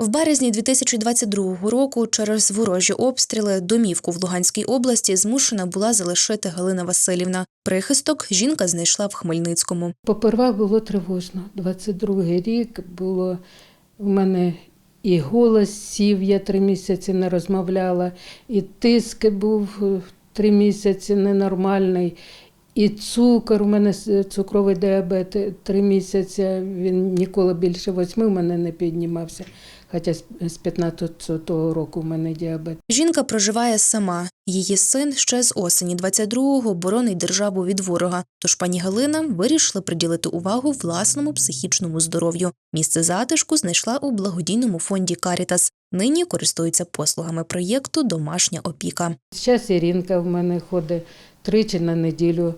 В березні 2022 року через ворожі обстріли домівку в Луганській області змушена була залишити Галина Васильівна. Прихисток жінка знайшла в Хмельницькому. Поперва було тривожно. 22-й рік було в мене і голос сів, я три місяці не розмовляла, і тиск був три місяці ненормальний, і цукор, у мене цукровий діабет три місяці, він ніколи більше восьми в мене не піднімався. Хоча з з 15-го року в мене діабет. Жінка проживає сама. Її син ще з осені 22-го боронить державу від ворога. Тож пані Галина вирішила приділити увагу власному психічному здоров'ю. Місце затишку знайшла у благодійному фонді Карітас. Нині користується послугами проєкту Домашня опіка. Зараз Іринка в мене ходить тричі на неділю.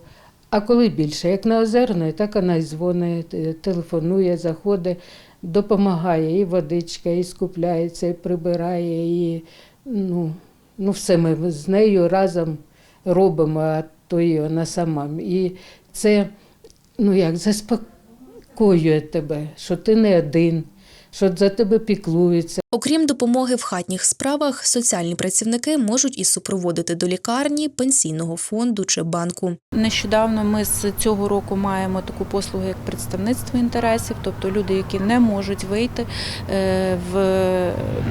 А коли більше, як на озерної, так вона й дзвонить, е, телефонує, заходить, допомагає і водичка, і скупляється, і прибирає, і ну, ну все ми з нею разом робимо, а то і вона сама. І це ну як заспокоює тебе, що ти не один, що за тебе піклуються. Окрім допомоги в хатніх справах, соціальні працівники можуть і супроводити до лікарні, пенсійного фонду чи банку. Нещодавно ми з цього року маємо таку послугу, як представництво інтересів, тобто люди, які не можуть вийти е, в,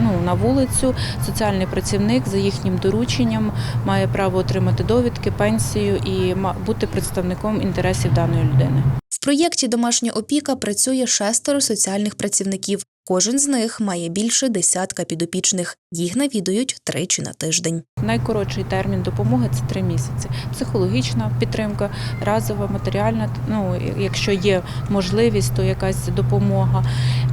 ну, на вулицю, соціальний працівник за їхнім дорученням має право отримати довідки, пенсію і ма- бути представником інтересів даної людини. В проєкті Домашня опіка працює шестеро соціальних працівників. Кожен з них має більше десятка підопічних. Їх навідують тричі на тиждень. Найкоротший термін допомоги це три місяці. Психологічна підтримка, разова, матеріальна. Ну якщо є можливість, то якась допомога.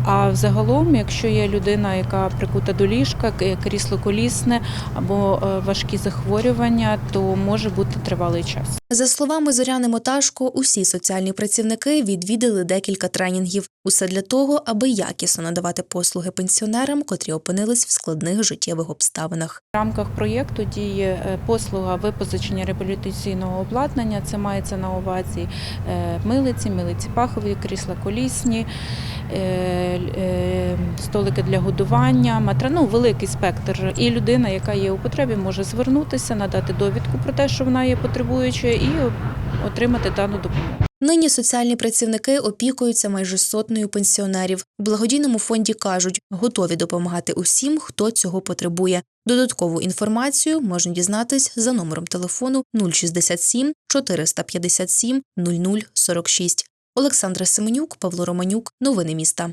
А взагалом, якщо є людина, яка прикута до ліжка, крісло колісне або е, важкі захворювання, то може бути тривалий час. За словами Зоряни Моташко, усі соціальні працівники відвідали декілька тренінгів. Усе для того, аби якісно надавати послуги пенсіонерам, котрі опинились в складних життєвих обставинах. В рамках проєкту діє е, послуга випозичення реабілітаційного обладнання. Це мається на увазі е, милиці, милиці пахові, крісла колісні, е, столики для годування, матра, ну, великий спектр. І людина, яка є у потребі, може звернутися, надати довідку про те, що вона є потребуючою, і отримати дану допомогу. Нині соціальні працівники опікуються майже сотнею пенсіонерів. У благодійному фонді кажуть, готові допомагати усім, хто цього потребує. Додаткову інформацію можна дізнатись за номером телефону 067 457 0046. Олександра Семенюк, Павло Романюк. Новини міста.